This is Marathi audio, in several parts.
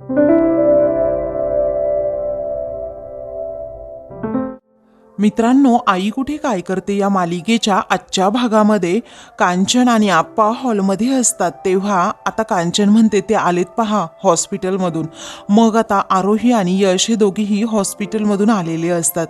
thank you मित्रांनो आई कुठे काय करते या मालिकेच्या आजच्या भागामध्ये? कांचन आणि आप्पा हॉलमध्ये असतात तेव्हा आता कांचन म्हणते ते आलेत पहा हॉस्पिटलमधून. मग आता आरोही आणि यश हे दोघेही हॉस्पिटलमधून आलेले असतात.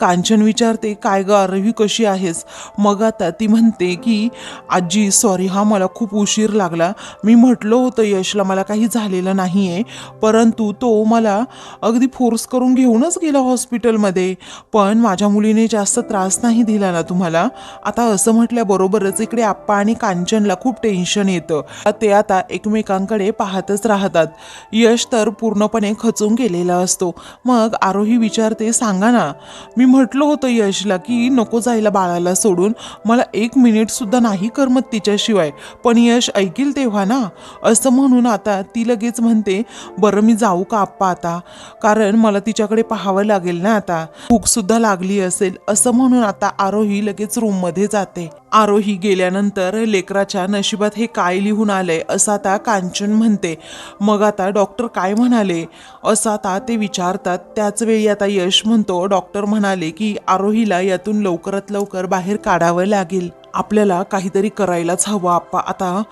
कांचन विचारते काय ग आरोही कशी आहेस? मग आता ती म्हणते की आजी सॉरी हा मला खूप उशीर लागला. मी म्हटलं होतं यशला मला काही झालेलं नाही आहे परंतु तो मला अगदी फोर्स करून घेऊनच गेला हॉस्पिटलमध्ये. पण माझ्या मुलीने जास्त त्रास नाही दिला ना तुम्हाला? आता असं म्हटल्याबरोबरच इकडे आप्पा आणि कांचनला खूप टेन्शन येतं. ते आता एकमेकांकडे पाहतच राहतात. यश तर पूर्णपणे खचून गेलेला असतो. मग आरोही विचारते सांगा ना मी म्हटलं होतं यशला की नको जायला बाळाला सोडून. मला एक मिनिटसुद्धा नाही करमत तिच्याशिवाय. पण यश ऐकील तेव्हा ना? असं म्हणून आता ती लगेच म्हणते बरं मी जाऊ का आप्पा आता? कारण मला तिच्याकडे पाहावं लागेल ना आता. भूकसुद्धा लागली असेल असं म्हणून आता आरोही लगेच रूममध्ये जाते. आरोही गेल्यानंतर लेकराच्या नशिबात हे काय लिहून आलंय असं आता कांचन म्हणते. मग आता डॉक्टर काय म्हणाले? असं आता ते विचारतात. त्याच वेळी आता यश म्हणतो. डॉक्टर म्हणाले की आरोहीला यातून लवकरात लवकर बाहेर काढावं लागेल. आपल्याला काहीतरी करायलाच हवं आप्पा. आता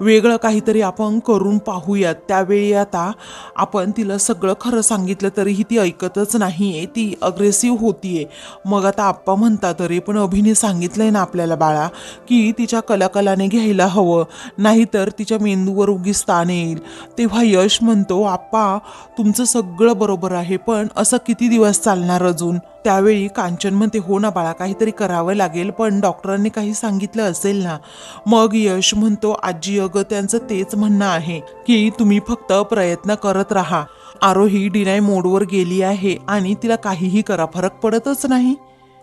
वेगळं काहीतरी आपण करून पाहूयात. त्यावेळी आता आपण तिला सगळं खरं सांगितलं तरीही ती ऐकतच नाही आहे ती अग्रेसिव्ह होतीये. मग आता आप्पा म्हणतात तरी पण अभिने सांगितलं आहे ना आपल्याला बाळा की तिच्या कलाकलाने घ्यायला हवं. नाहीतर तिच्या मेंदूवर उगीच ताण येईल. तेव्हा यश म्हणतो आप्पा तुमचं सगळं बरोबर आहे पण असं किती दिवस चालणार अजून? त्यावेळी कांचन म्हणते हो ना बाळा काहीतरी करावं लागेल पण डॉक्टरांनी काही सांगितलं असेल ना? मग यश म्हणतो आजी अगं त्यांचं तेच म्हणणं आहे की तुम्ही फक्त प्रयत्न करत राहा. आरोही डिनाय मोडवर गेली आहे आणि तिला काहीही करा फरक पडतच नाही.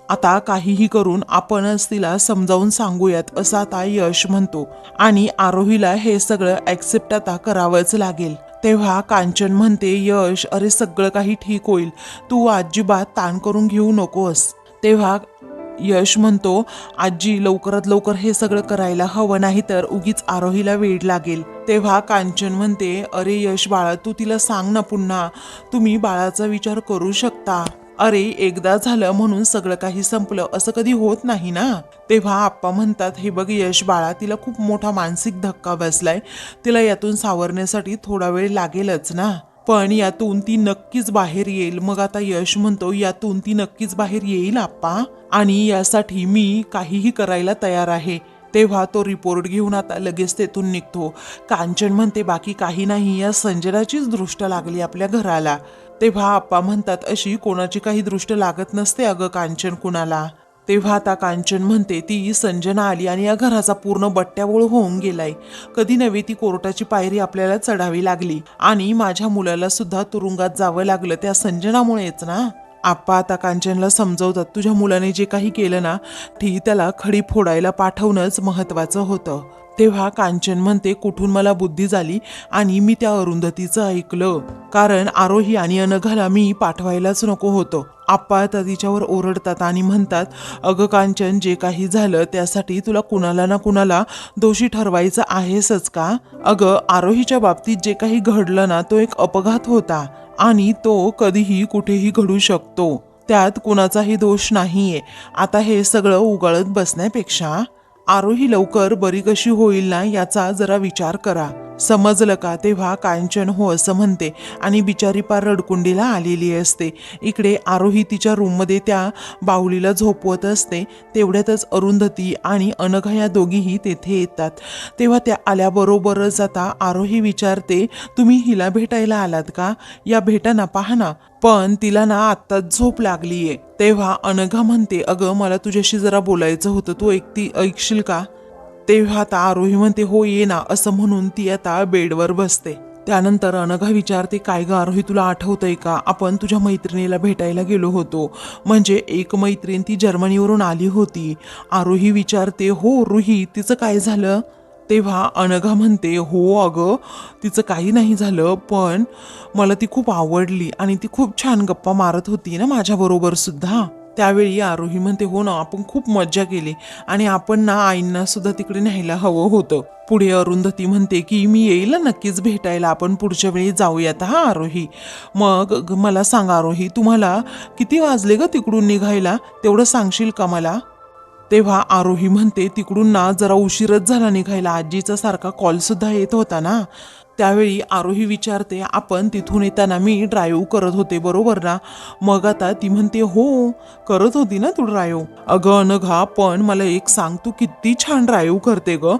आता काहीही करून आपणच तिला समजावून सांगूयात असं आता यश म्हणतो. आणि आरोहीला हे सगळं ॲक्सेप्ट आता करावंच लागेल. तेव्हा कांचन म्हणते यश अरे सगळं काही ठीक होईल. तू अजिबात ताण करून घेऊ नकोस. तेव्हा यश म्हणतो आजी लवकरात लवकर हे सगळं करायला हवं नाही तर उगीच आरोहीला वेळ लागेल. तेव्हा कांचन म्हणते अरे यश बाळा तू तिला सांग ना पुन्हा. तुम्ही बाळाचा विचार करू शकता. अरे एकदा झालं म्हणून सगळं काही संपलं असं कधी होत नाही ना? तेव्हा आप्पा म्हणतात हे बघ यश बाळा तिला खूप मोठा मानसिक धक्का बसलाय. तिला यातून सावरण्यासाठी थोडा वेळ लागेलच ना. पण यातून ती नक्कीच बाहेर येईल. मग आता यश म्हणतो यातून ती नक्कीच बाहेर येईल आप्पा. आणि यासाठी मी काहीही करायला तयार आहे. तेव्हा तो रिपोर्ट घेऊन आता लगेच तेथून निघतो. कांचन म्हणते बाकी काही नाही. या संजनाचीच दृष्ट लागली आपल्या घराला. तेव्हा आप्पा म्हणतात अशी कोणाची काही दृष्ट लागत नसते अगं कांचन कुणाला. तेव्हा आता कांचन म्हणते ती संजना आली आणि या घराचा पूर्ण बट्ट्याबोळ होऊन गेलाय. कधी नव्हे ती कोर्टाची पायरी आपल्याला चढावी लागली. आणि माझ्या मुलाला सुद्धा तुरुंगात जावं लागलं त्या संजनामुळेच ना? आप्पा आता कांचनला समजवतात. तुझ्या मुलाने जे काही केलं ना ती त्याला खडी फोडायला पाठवणंच महत्वाचं होतं. तेव्हा कांचन म्हणते कुठून मला बुद्धी झाली आणि मी त्या अरुंधतीचं ऐकलं. कारण आरोही आणि अनघाला मी पाठवायलाच नको होतं. आप्पा आता तिच्यावर ओरडतात आणि म्हणतात अगं कांचन जे काही झालं त्यासाठी तुला कुणाला ना कुणाला दोषी ठरवायचं आहेसच का? अगं आरोहीच्या बाबतीत जे काही घडलं ना तो एक अपघात होता. आणि तो कधीही कुठेही घडू शकतो. त्यात कुणाचाही दोष नाहीये. आता हे सगळं उगाळत बसण्यापेक्षा आरोही लवकर बरी कशी होईल ना याचा जरा विचार करा. समजलं का? तेव्हा कांचन हो असं म्हणते आणि बिचारी पार रडकुंडीला आलेली असते. इकडे आरोही तिच्या रूममध्ये त्या बाहुलीला झोपवत असते. तेवढ्यातच अरुंधती आणि अनघा या दोघीही तेथे येतात. तेव्हा त्या आल्याबरोबरच आता आरोही विचारते तुम्ही हिला भेटायला आलात का? या भेटा ना पहा ना. पण तिला ना आत्ताच झोप लागलीये. तेव्हा अनघा म्हणते अगं मला तुझ्याशी जरा बोलायचं होतं. तू ऐकती ऐकशील का? तेव्हा आता आरोही म्हणते हो ये ना असं म्हणून ती आता बेडवर बसते. त्यानंतर अनघा विचारते काय ग आरोही तुला आठवतंय का? आपण तुझ्या मैत्रिणीला भेटायला गेलो होतो. म्हणजे एक मैत्रीण ती जर्मनीवरून आली होती. आरोही विचारते हो रुही तिचं काय झालं? तेव्हा अनघा म्हणते हो अगं तिचं काही नाही झालं पण मला ती खूप आवडली आणि ती खूप छान गप्पा मारत होती ना माझ्याबरोबर सुद्धा. त्यावेळी आरोही म्हणते हो ना आपण खूप मज्जा केली आणि आपण ना आईंना सुद्धा तिकडे न्यायला हवं होतं. पुढे अरुंधती म्हणते की मी येईल ना नक्कीच भेटायला. आपण पुढच्या वेळी जाऊयात हा आरोही. मग मला सांग आरोही तुम्हाला किती वाजले ग तिकडून निघायला? तेवढं सांगशील का मला? तेव्हा आरोही म्हणते तिकडून ना जरा उशीरच झाला निघायला. आजीचा सारखा कॉल सुद्धा येत होता ना. त्यावेळी आरोही विचारते आपण तिथून येताना मी ड्रायव्ह करत होते बरोबर ना? मग आता ती म्हणते हो करत होती ना तू ड्रायव्ह अगं अनघा पण मला एक सांग तू किती छान ड्रायव्ह करते ग.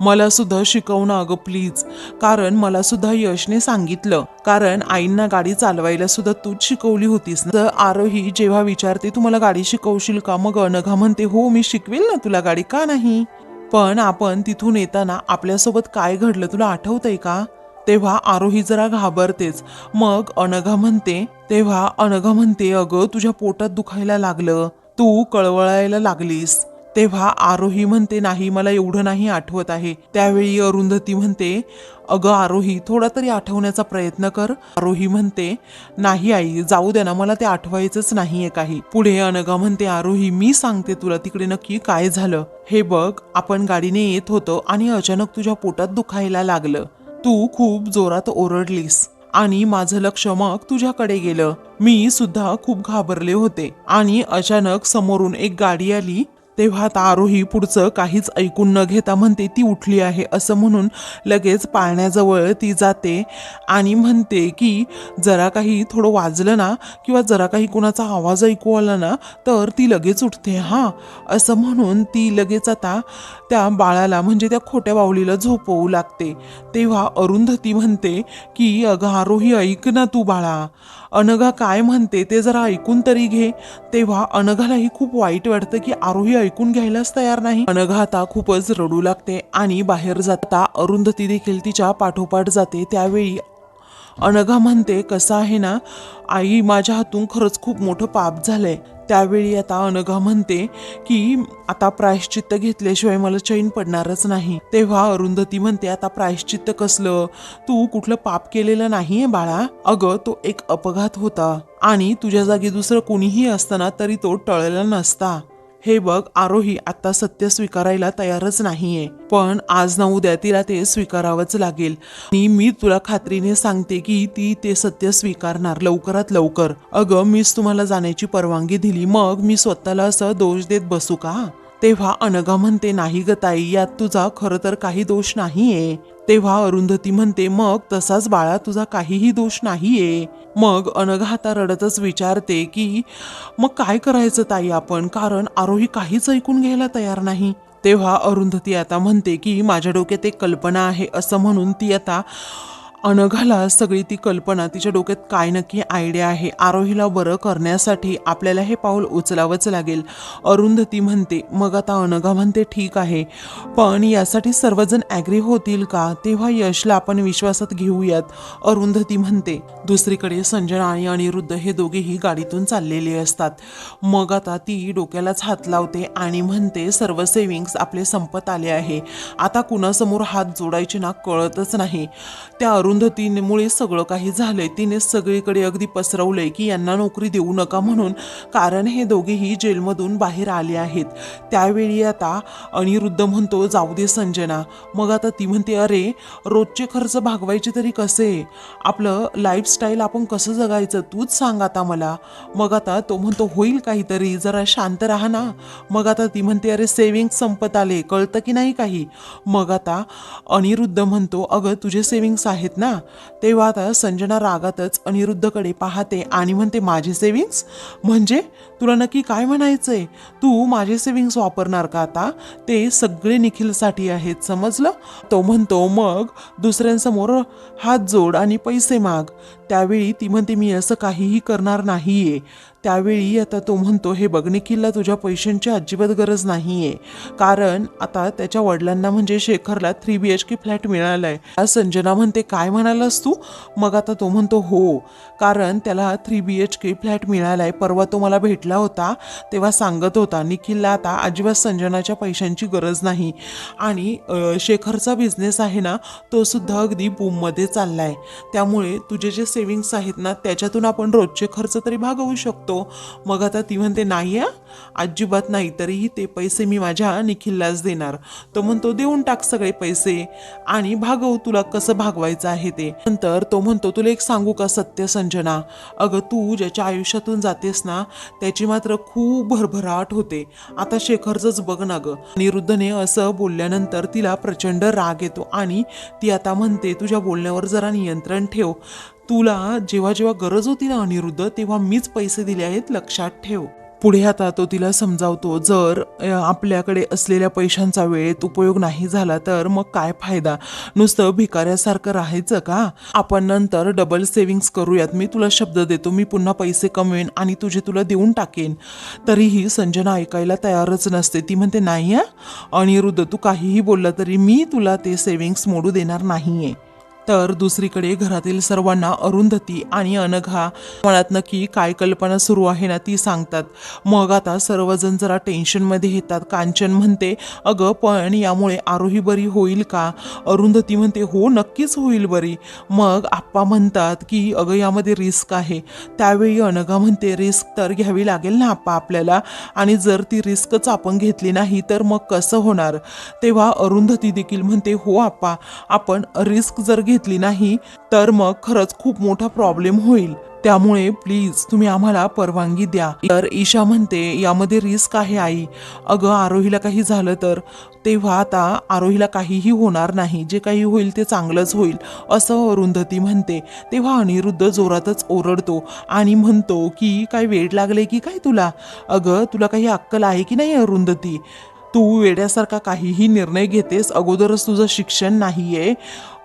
मला सुद्धा शिकव ना अगं प्लीज. कारण मला सुद्धा यशने सांगितलं. कारण आईंना गाडी चालवायला सुद्धा तूच शिकवली होतीस ना? तर आरोही जेव्हा विचारते तू मला गाडी शिकवशील का? मग अनघा म्हणते हो मी शिकवेल ना तुला गाडी का नाही? पण आपण तिथून येताना आपल्यासोबत काय घडलं तुला आठवतंय का? तेव्हा आरोही जरा घाबरतेच. मग अनघा म्हणते तेव्हा अनघा म्हणते अगं तुझ्या पोटात दुखायला लागलं. तू कळवळायला लागलीस. तेव्हा आरोही म्हणते नाही मला एवढं नाही आठवत आहे. त्यावेळी अरुंधती म्हणते अगं आरोही थोडा तरी आठवण्याचा प्रयत्न कर. आरोही म्हणते नाही आई जाऊ दे ना मला ते आठवायचंच नाहीये काही. पुढे अनगा म्हणते आरोही मी सांगते तुला तिकडे नक्की काय झालं. हे बघ आपण गाडीने येत होतो आणि अचानक तुझ्या पोटात दुखायला लागलं. तू खूप जोरात ओरडलीस आणि माझं लक्ष मग तुझ्याकडे गेलं. मी सुद्धा खूप घाबरले होते आणि अचानक समोरून एक गाडी आली तेव्हा आता आरोही पुढचं काहीच ऐकून न घेता म्हणते ती उठली आहे. असं म्हणून लगेच पाळण्याजवळ ती जाते आणि म्हणते की जरा काही थोडं वाजलं ना किंवा जरा काही कोणाचा आवाज ऐकू आला ना तर ती लगेच उठते. हां असं म्हणून ती लगेच आता त्या बाळाला म्हणजे त्या खोट्या बावलीला झोपवू लागते. तेव्हा अरुंधती म्हणते की अगं आरोही ऐक ना तू बाळा. अनघा काय म्हणते ते जरा ऐकून तरी घे. तेव्हा अनघालाही खूप वाईट वाटतं की आरोही ऐकून घ्यायलाच तयार नाही. अनघा आता खूपच रडू लागते आणि बाहेर जाता अरुंधती देखील तिच्या पाठोपाठ जाते. त्यावेळी अनघा म्हणते कसं आहे ना? आई माझ्या हातून खरंच खूप मोठं पाप झालंय. त्यावेळी आता अनघा म्हणते की आता प्रायश्चित्त घेतल्याशिवाय मला चैन पडणारच नाही. तेव्हा अरुंधती म्हणते आता प्रायश्चित्त कसलं? तू कुठलं पाप केलेलं नाही आहे बाळा. अगं तो एक अपघात होता. आणि तुझ्या जागी दुसरं कोणीही असताना तरी तो टळलेला नसता. हे बघ आरोही आता सत्य स्वीकारायला तयारच नाहीये. पण आज ना उद्या तिला ते स्वीकारावंच लागेल. आणि मी तुला खात्रीने सांगते की ती ते सत्य स्वीकारणार लवकरात लवकर. अगं मीच तुम्हाला जाण्याची परवानगी दिली. मग मी स्वतःला असं दोष देत बसू का? तेव्हा अनघा म्हणते नाही ग ताई यात तुझा खरं तर काही दोष नाहीये. तेव्हा अरुंधती म्हणते मग तसाच बाळा तुझा काहीही दोष नाहीये. मग अनघा आता रडतच विचारते की मग काय करायचं ताई आपण? कारण आरोही काहीच ऐकून घ्यायला तयार नाही. तेव्हा अरुंधती आता म्हणते की माझ्या डोक्यात एक कल्पना आहे असं म्हणून ती आता अनघाला सगळी ती कल्पना तिच्या डोक्यात काय नक्की आयडिया आहे आरोहीला बरं करण्यासाठी आपल्याला हे पाऊल उचलावंच लागेल. अरुंधती म्हणते मग आता अनघा म्हणते ठीक आहे पण यासाठी सर्वजण ॲग्री होतील का? तेव्हा यशला आपण विश्वासात घेऊयात. अरुंधती म्हणते दुसरीकडे संजना आणि अनिरुद्ध हे दोघेही गाडीतून चाललेले असतात. मग आता ती डोक्यालाच हात लावते आणि म्हणते सर्व सेविंग्स आपले संपत आले आहे. आता कुणासमोर हात जोडायचे ना कळतच नाही. त्या अरुंधतीमुळे सगळं काही झालंय. तिने सगळीकडे अगदी पसरवलंय की यांना नोकरी देऊ नका म्हणून. कारण हे दोघेही जेलमधून बाहेर आले आहेत. त्यावेळी आता अनिरुद्ध म्हणतो जाऊ दे संजना. मग आता ती म्हणते अरे रोजचे खर्च भागवायचे तरी कसे? आपलं लाईफस्टाईल आपण कसं जगायचं? तूच सांग आता मला. मग आता तो म्हणतो होईल काहीतरी जरा शांत राहा ना. मग आता ती म्हणते अरे सेव्हिंग संपत आले कळतं की नाही काही? मग आता अनिरुद्ध म्हणतो अगं तुझे सेविंग्स आहेत ना तेव्हा आता संजना रागातच अनिरुद्धकडे पाहते आणि म्हणते माझे सेविंग्स म्हणजे तुला नक्की काय म्हणायचंय? तू माझे सेविंग्स वापरणार का आता? ते सगळे निखिलसाठी आहेत समजलं? तो म्हणतो मग दुसऱ्यांसमोर हात जोड आणि पैसे माग. त्यावेळी ती म्हणते मी असं काहीही करणार नाहीये. त्यावेळी आता तो म्हणतो हे बघ निखिलला तुझ्या पैशांची अजिबात गरज नाही आहे कारण आता त्याच्या वडिलांना म्हणजे शेखरला three B H K flat मिळालाय. आहे संजना म्हणते काय म्हणालास तू? मग आता तो म्हणतो हो. कारण त्याला three B H K flat मिळालाय. परवा तो मला भेटला होता तेव्हा सांगत होता निखिलला आता अजिबात संजनाच्या पैशांची गरज नाही आणि शेखरचा बिझनेस आहे ना तो सुद्धा अगदी बूममध्ये चालला आहे त्यामुळे तुझे जे सेविंग्स आहेत ना त्याच्यातून आपण रोजचे खर्च तरी भागवू शकतो. मग आता ती म्हणते नाही आहे अजिबात नाही तरीही ते पैसे मी माझ्या निखिललाच देणार. तो म्हणतो देऊन टाक सगळे पैसे आणि भागव तुला कसं भागवायचं आहे ते. नंतर तो म्हणतो तुला एक सांगू का सत्य संजना? अगं तू ज्याच्या आयुष्यातून जातेस ना त्याची मात्र खूप भरभराट होते. आता शेखरचंच बघ ना गं. निरुद्धने असं बोलल्यानंतर तिला प्रचंड राग येतो आणि ती आता म्हणते तुझ्या बोलण्यावर जरा नियंत्रण ठेव. तुला जेव्हा जेव्हा गरज होती ना अनिरुद्ध तेव्हा मीच पैसे दिले आहेत लक्षात ठेव. पुढे आता तो तिला समजावतो जर आपल्याकडे असलेल्या पैशांचा वेळेत उपयोग नाही झाला तर मग काय फायदा? नुसतं भिकाऱ्यासारखं राहायचं का? आपण नंतर डबल सेव्हिंग्स करूयात. मी तुला शब्द देतो मी पुन्हा पैसे कमवेन आणि तुझे तुला देऊन टाकेन. तरीही संजना ऐकायला तयारच नसते. ती म्हणते नाही आहे अनिरुद्ध तू काहीही बोलला तरी मी तुला ते सेव्हिंग्स मोडू देणार नाही आहे तर दुसरीकडे घरातील सर्वांना अरुंधती आणि अनघा मनात नक्की काय कल्पना सुरू आहे ना ती सांगतात. मग आता सर्वजण जरा टेन्शनमध्ये येतात. कांचन म्हणते अगं पण यामुळे आरोही बरी होईल का? अरुंधती म्हणते हो नक्कीच होईल बरी. मग आप्पा म्हणतात की अगं यामध्ये रिस्क आहे. त्यावेळी अनघा म्हणते रिस्क तर घ्यावी लागेल ना आप्पा आपल्याला? आणि जर ती रिस्कच आपण घेतली नाही तर मग कसं होणार? तेव्हा अरुंधती देखील म्हणते हो आप्पा. आपण रिस्क जर घेतली घेतली नाही तर मग खरंच खूप मोठा प्रॉब्लेम होईल. त्यामुळे प्लीज तुम्ही आम्हाला परवानगी द्या. तर ईशा म्हणते यामध्ये रिस्क आहे आई. अगं आरोहीला काही झालं तर? तेव्हा आता आरोहीला काहीही होणार नाही. जे काही होईल ते चांगलंच होईल असं अरुंधती म्हणते. तेव्हा अनिरुद्ध जोरातच ओरडतो आणि म्हणतो की काय वेळ लागले की काय तुला? अगं तुला काही अक्कल आहे की नाही अरुंधती? तू वेड्यासारखा काहीही निर्णय घेतेस अगोदरच तुझं शिक्षण नाहीये.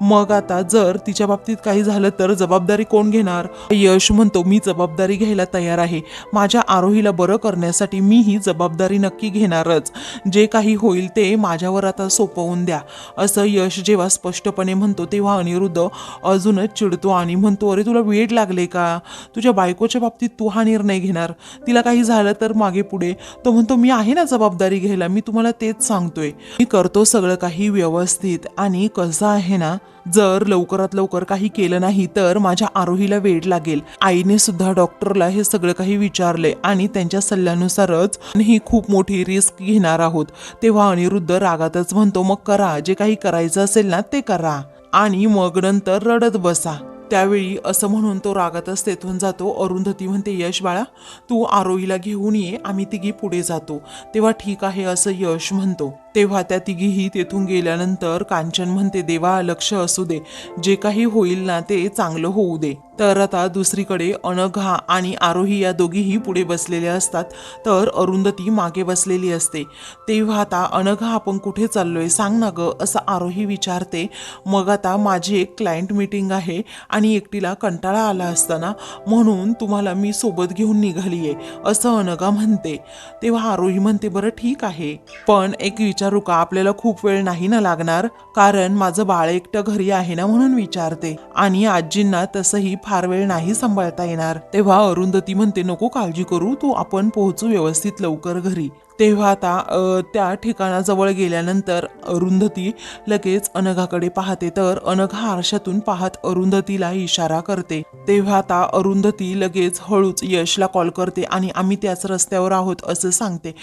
मग आता जर तिच्या बाबतीत काही झालं तर जबाबदारी कोण घेणार? यश म्हणतो मी जबाबदारी घ्यायला तयार आहे. माझ्या आरोहीला बरं करण्यासाठी मी ही जबाबदारी नक्की घेणारच. जे काही होईल ते माझ्यावर आता सोपवून द्या. असं यश जेव्हा स्पष्टपणे म्हणतो तेव्हा अनिरुद्ध अजूनच चिडतो आणि म्हणतो अरे तुला वेळ लागले का? तुझ्या बायकोच्या बाबतीत तू हा निर्णय घेणार. तिला काही झालं तर मागे पुढे. तो म्हणतो मी आहे ना जबाबदारी घ्यायला. मी तुम्हाला तेच सांगतोय. मी करतो सगळं काही व्यवस्थित. आणि कसं आहे ना जर लवकरात लवकर काही केलं नाही तर माझ्या आरोहीला वेळ लागेल. आईने सुद्धा डॉक्टरला हे सगळं काही विचारले आणि त्यांच्या सल्ल्यानुसारच ही खूप मोठी रिस्क घेणार आहोत. तेव्हा अनिरुद्ध रागातच म्हणतो मग करा जे काही करायचं असेल ना ते करा. आणि मग नंतर रडत बसा. त्यावेळी असं म्हणून तो रागातच तेथून जातो. अरुंधती म्हणते यश बाळा तू आरोहीला घेऊन ये आम्ही तिघी पुढे जातो. तेव्हा ठीक आहे असं यश म्हणतो. तेव्हा त्या तिघीही तेथून गेल्यानंतर कांचन म्हणते देवा लक्ष असू दे. जे काही होईल ना ते चांगलं होऊ दे. तर आता दुसरीकडे अनघा आणि आरोही या दोघीही पुढे बसलेल्या असतात. तर अरुंधती मागे बसलेली असते. तेव्हा आता अनघा आपण कुठे चाललोय सांग ना ग असं आरोही विचारते. मग आता माझी एक क्लायंट मीटिंग आहे आणि एकटीला कंटाळा आला असताना म्हणून तुम्हाला मी सोबत घेऊन निघाली आहे असं अनघा म्हणते. तेव्हा आरोही म्हणते बरं ठीक आहे. पण एक विचार रुका आपल्याला खूप वेळ नाही ना लागणार? कारण माझं बाळ एकटं घरी आहे ना म्हणून विचारते. आणि आजींना तसंही फार वेळ नाही सांभाळता येणार. तेव्हा अरुंधती म्हणते नको काळजी करू तू आपण पोहोचू व्यवस्थित लवकर घरी. तेव्हा आता त्या ठिकाणाजवळ गेल्यानंतर अरुंधती लगेच अनघाकडे पाहते. तर अनघा आरशातून पाहत अरुंधतीला इशारा करते. तेव्हा आता अरुंधती लगेच हळूच यशला कॉल करते आणि आम्ही त्याच रस्त्यावर आहोत असं सांगते.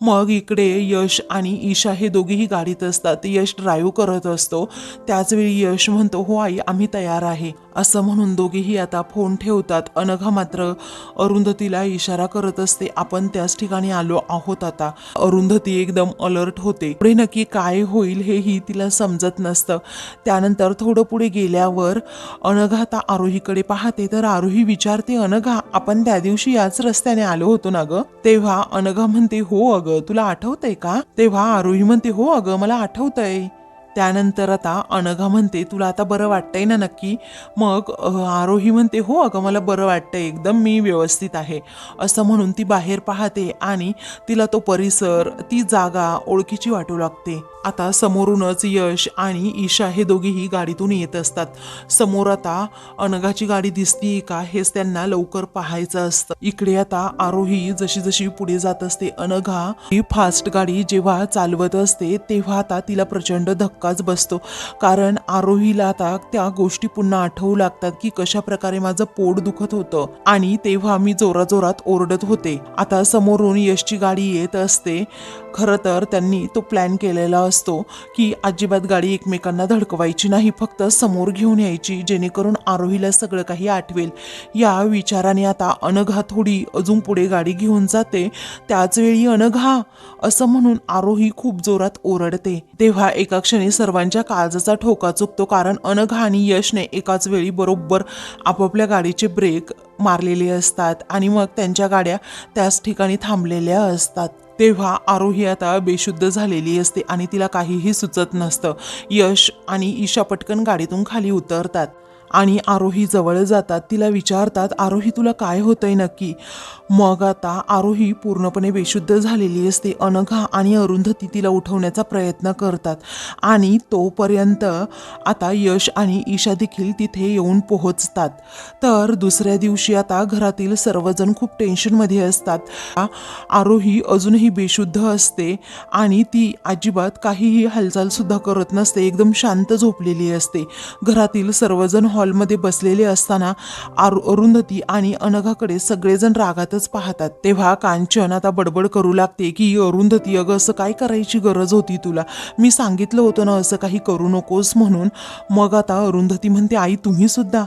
मग इकडे यश आणि ईशा हे दोघेही गाडीत असतात. यश ड्राईव्ह करत असतो. त्याचवेळी यश म्हणतो हो आई आम्ही तयार आहे. असं म्हणून दोघेही आता फोन ठेवतात. अनघा मात्र अरुंधतीला इशारा करत असते. आपण त्याच ठिकाणी आलो आहोत आता. अरुंधती एकदम अलर्ट होते. पुढे नक्की काय होईल हेही तिला समजत नसतं. त्यानंतर थोडं पुढे गेल्यावर अनघा आता आरोहीकडे पाहते. तर आरोही विचारते अनघा आपण त्या दिवशी याच रस्त्याने आलो होतो ना ग? तेव्हा अनघा म्हणते हो अगं तुला आठवतंय का? तेव्हा आरोही म्हणते हो अगं मला आठवतंय. त्यानंतर आता अनघा म्हणते तुला आता बरं वाटतंय ना नक्की? मग आरोही म्हणते हो अगं मला बरं वाटतंय. एकदम मी व्यवस्थित आहे. असं म्हणून ती बाहेर पाहते आणि तिला तो परिसर ती जागा ओळखीची वाटू लागते. आता समोरूनच यश आणि ईशा हे दोघेही गाडीतून येत असतात. समोर आता अनघाची गाडी दिसतीये का हेच त्यांना लवकर पाहायचं असतं. इकडे आता आरोही जशी जशी पुढे जात असते. अनघा ही फास्ट गाडी जेव्हा चालवत असते तेव्हा आता तिला प्रचंड धक्काच बसतो. कारण आरोहीला आता त्या गोष्टी पुन्हा आठवू लागतात की कशा प्रकारे माझं पोट दुखत होतं. आणि तेव्हा मी जोराजोरात ओरडत होते. आता समोरून यशची गाडी येत असते. खरं तर त्यांनी तो प्लॅन केलेला असतो असतो की अजिबात गाडी एकमेकांना धडकवायची नाही फक्त समोर घेऊन यायची जेणेकरून आरोहीला सगळं काही आठवेल. या विचाराने आता अनघा थोडी अजून पुढे गाडी घेऊन जाते. त्याचवेळी अनघा असं म्हणून आरोही खूप जोरात ओरडते. तेव्हा एका क्षणी सर्वांच्या काळजाचा ठोका चुकतो कारण अनघा आणि यशने एकाच वेळी बरोबर आपापल्या गाडीचे ब्रेक मारलेले असतात आणि मग त्यांच्या गाड्या त्याच ठिकाणी थांबलेल्या असतात. तेव्हा आरोही आता बेशुद्ध झालेली असते आणि तिला काहीही सुचत नसतं. यश आणि ईशा पटकन गाडीतून खाली उतरतात. आणि आरोही जवळ जातात तिला विचारतात आरोही तुला काय होतंय नक्की? मग आता आरोही पूर्णपणे बेशुद्ध झालेली असते. अनघा आणि अरुंधती तिला उठवण्याचा प्रयत्न करतात आणि तोपर्यंत आता यश आणि ईशा देखील तिथे येऊन पोहोचतात. तर दुसऱ्या दिवशी आता घरातील सर्वजण खूप टेन्शनमध्ये असतात. आरोही अजूनही बेशुद्ध असते आणि ती अजिबात काहीही हालचालसुद्धा करत नसते. एकदम शांत झोपलेली असते. घरातील सर्वजण हॉलमध्ये बसलेले असताना आरु अरुंधती आणि अनघाकडे सगळेजण रागातच पाहतात. तेव्हा कांचन आता बडबड करू लागते की अरुंधती अगं असं काय करायची गरज होती तुला? मी सांगितलं होतं ना असं काही करू नकोस म्हणून. मग आता अरुंधती म्हणते आई तुम्ही सुद्धा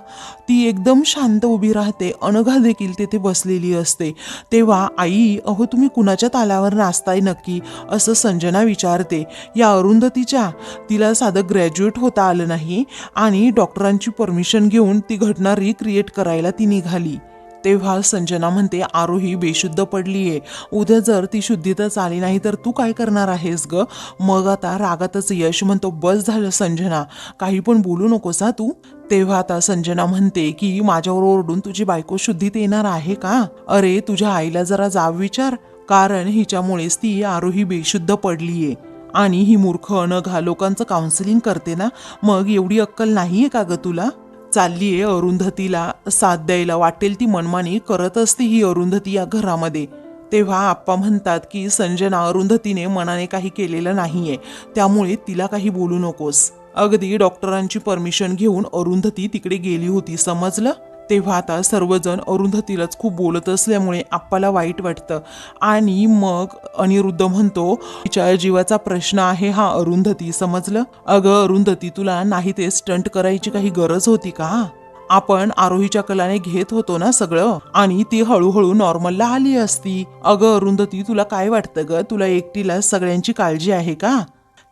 ती एकदम शांत उभी राहते अनघा देखील तेथे बसलेली असते. तेव्हा आई अहो तुम्ही कुणाच्या तालावर नाचताय नक्की? असं संजना विचारते. या अरुंधतीच्या? तिला साधं ग्रॅज्युएट होता आलं नाही आणि डॉक्टरांची परमिशन घेऊन ती घटना रिक्रिएट करायला ती निघाली. तेव्हा संजना म्हणते आरोही बेशुद्ध पडलीये उद्या जर ती शुद्धीतच आली नाही तर तू काय करणार आहेस ग? मग आता रागातच यश म्हणतो बस झालं संजना काही पण बोलू नकोस हा तू. तेव्हा आता संजना म्हणते की माझ्यावर ओरडून तुझी बायको शुद्धीत येणार आहे का? अरे तुझ्या आईला जरा जाब विचार कारण हिच्यामुळेच ती आरोही बेशुद्ध पडलीये आणि ही मूर्ख अनघा लोकांचं काउन्सिलिंग करते ना? मग एवढी अक्कल नाहीये का ग तुला? चाललीये अरुंधतीला. साथ द्यायला वाटेल ती मनमानी करत असते ही अरुंधती या घरामध्ये. तेव्हा आप्पा म्हणतात की संजना अरुंधतीने मनाने काही केलेलं नाहीये. त्यामुळे तिला काही बोलू नकोस. अगदी डॉक्टरांची परमिशन घेऊन अरुंधती तिकडे गेली होती. समजलं? तेव्हा आता सर्वजण अरुंधतीलाच खूप बोलत असल्यामुळे आप्पाला वाईट वाटतं. आणि मग अनिरुद्ध म्हणतो तिच्या जीवाचा प्रश्न आहे हा अरुंधती समजलं? अगं अरुंधती तुला नाही ते स्टंट करायची काही गरज होती का? आपण आरोहीच्या कलाने घेत होतो ना सगळं? आणि ती हळूहळू नॉर्मलला आली असती. अगं अरुंधती तुला काय वाटतं ग? तुला एकटीला सगळ्यांची काळजी आहे का?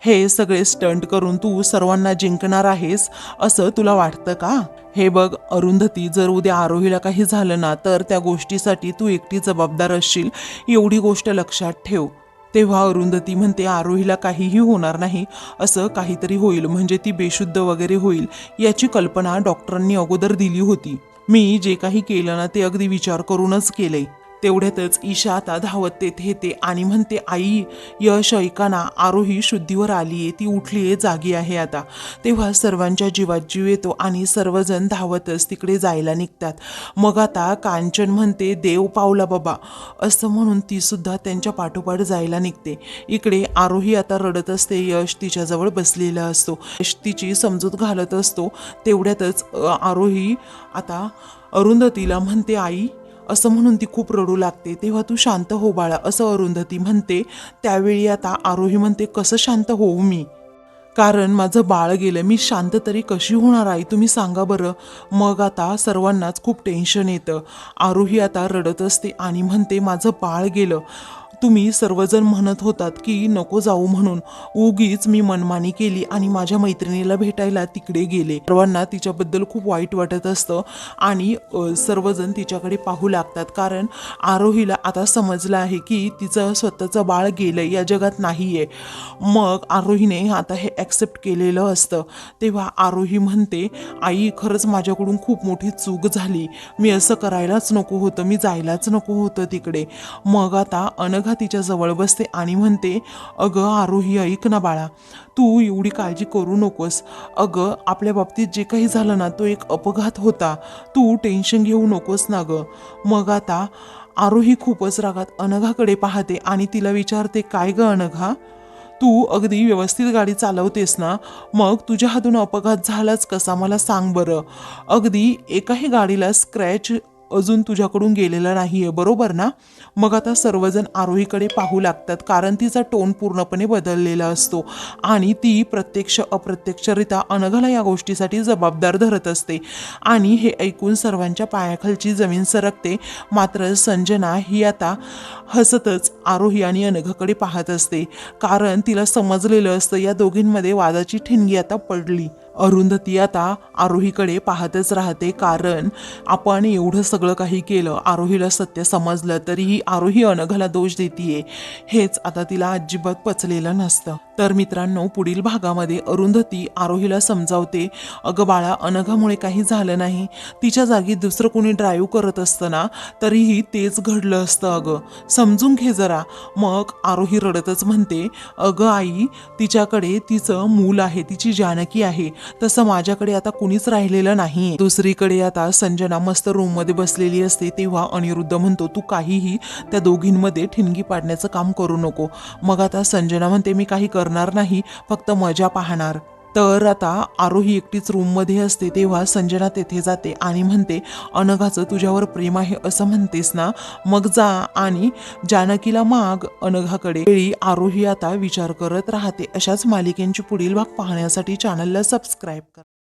हे सगळे स्टंट करून तू सर्वांना जिंकणार आहेस असं तुला वाटतं का? हे बघ अरुंधती जर उद्या आरोहीला काही झालं ना तर त्या गोष्टीसाठी तू एकटी जबाबदार असशील एवढी गोष्ट लक्षात ठेव. तेव्हा अरुंधती म्हणते आरोहीला काहीही होणार नाही असं काहीतरी होईल म्हणजे ती बेशुद्ध वगैरे होईल याची कल्पना डॉक्टरांनी अगोदर दिली होती. मी जे काही केलं ना ते अगदी विचार करूनच केले. तेवढ्यातच ईशा आता धावत तेथे येते आणि म्हणते आई यश ऐकाना आरोही शुद्धीवर आली आहे ती उठली आहे जागी आहे आता. तेव्हा सर्वांच्या जीवात जीव येतो आणि सर्वजण धावतच तिकडे जायला निघतात. मग आता कांचन म्हणते देव पावला बाबा. असं म्हणून तीसुद्धा त्यांच्या पाठोपाठ जायला निघते. इकडे आरोही आता रडत असते यश तिच्याजवळ बसलेला असतो. यश तिची समजूत घालत असतो. तेवढ्यातच आरोही आता अरुंधतीला म्हणते आई असं म्हणून ती खूप रडू लागते. तेव्हा तू शांत हो बाळा असं अरुंधती म्हणते. त्यावेळी आता आरोही म्हणते कसं शांत होऊ मी? कारण माझं बाळ गेलं. मी शांत तरी कशी होणार आहे तुम्ही सांगा बरं. मग आता सर्वांनाच खूप टेन्शन येतं. आरोही आता रडत असते आणि म्हणते माझं बाळ गेलं. तुम्ही सर्वजण म्हणत होतात की नको जाऊ म्हणून. उगीच मी मनमानी केली आणि माझ्या मैत्रिणीला भेटायला तिकडे गेले. सर्वांना तिच्याबद्दल खूप वाईट वाटत असतं आणि सर्वजण तिच्याकडे पाहू लागतात. कारण आरोहीला आता समजलं आहे की तिचं स्वतःचं बाळ गेलं या जगात नाही आहे मग आरोहीने आता हे ॲक्सेप्ट केलेलं असतं. तेव्हा आरोही म्हणते आई खरंच माझ्याकडून खूप मोठी चूक झाली. मी असं करायलाच नको होतं. मी जायलाच नको होतं तिकडे. मग आता अनघ अनघा तिच्या जवळ बसते आणि म्हणते अगं आरोही ऐक ना बाळा तू एवढी काळजी करू नकोस. अगं आपल्या बाबतीत जे काही झालं ना तो एक अपघात होता. तू टेन्शन घेऊ नकोस ना गं. मग आता आरोही खूपच रागात अनघाकडे पाहते आणि तिला विचारते काय ग अनघा? तू अगदी व्यवस्थित गाडी चालवतेस ना? मग तुझ्या हातून अपघात झालाच कसा? मला सांग बरं. अगदी एकाही गाडीला स्क्रॅच अजून तुझ्याकडून गेलेला नाही आहे बरोबर ना? मग आता सर्वजण आरोहीकडे पाहू लागतात कारण तिचा टोन पूर्णपणे बदललेला असतो आणि ती प्रत्यक्ष अप्रत्यक्षरित्या अनघाला या गोष्टीसाठी जबाबदार धरत असते. आणि हे ऐकून सर्वांच्या पायाखालची जमीन सरकते. मात्र संजना ही आता हसतच आरोही आणि अनघाकडे पाहत असते कारण तिला समजलेलं असतं या दोघींमध्ये वादाची ठिणगी आता पडली. अरुंधती आता आरोहीकडे पाहतच राहते. कारण आपण एवढं सगळं काही केलं आरोहीला सत्य समजलं तरीही आरोही अनघाला दोष देतीये. हेच आता तिला अजिबात पचलेलं नसतं. तर मित्रांनो पुढील भागामध्ये अरुंधती आरोहीला समजावते. अगं बाळा अनघामुळे काही झालं नाही. तिच्या जागी दुसरं कोणी ड्राईव्ह करत असताना तरीही तेच घडलं असतं अगं. समजून घे जरा. मग आरोही रडतच म्हणते अगं आई तिच्याकडे तिचं मूल आहे तिची जानकी आहे. तसं माझ्याकडे आता कुणीच राहिलेलं नाही दुसरीकडे आता संजना मस्त रूममध्ये बसलेली असते तेव्हा अनिरुद्ध म्हणतो तू काहीही त्या दोघींमध्ये ठिणगी पाडण्याचं काम करू नको. मग आता संजना म्हणते मी काही कर करणार नाही फक्त मजा पाहणार. तर आता आरोही एकटीच रूममध्ये असते तेव्हा संजना तेथे जाते आणि म्हणते अनघाचं तुझ्यावर प्रेम आहे असं म्हणतेस ना? मग जा आणि जानकीला माग. अनघाकडे वेळी आरोही आता विचार करत राहते. अशाच मालिकेंची पुढील भाग पाहण्यासाठी चॅनलला सबस्क्राईब करा.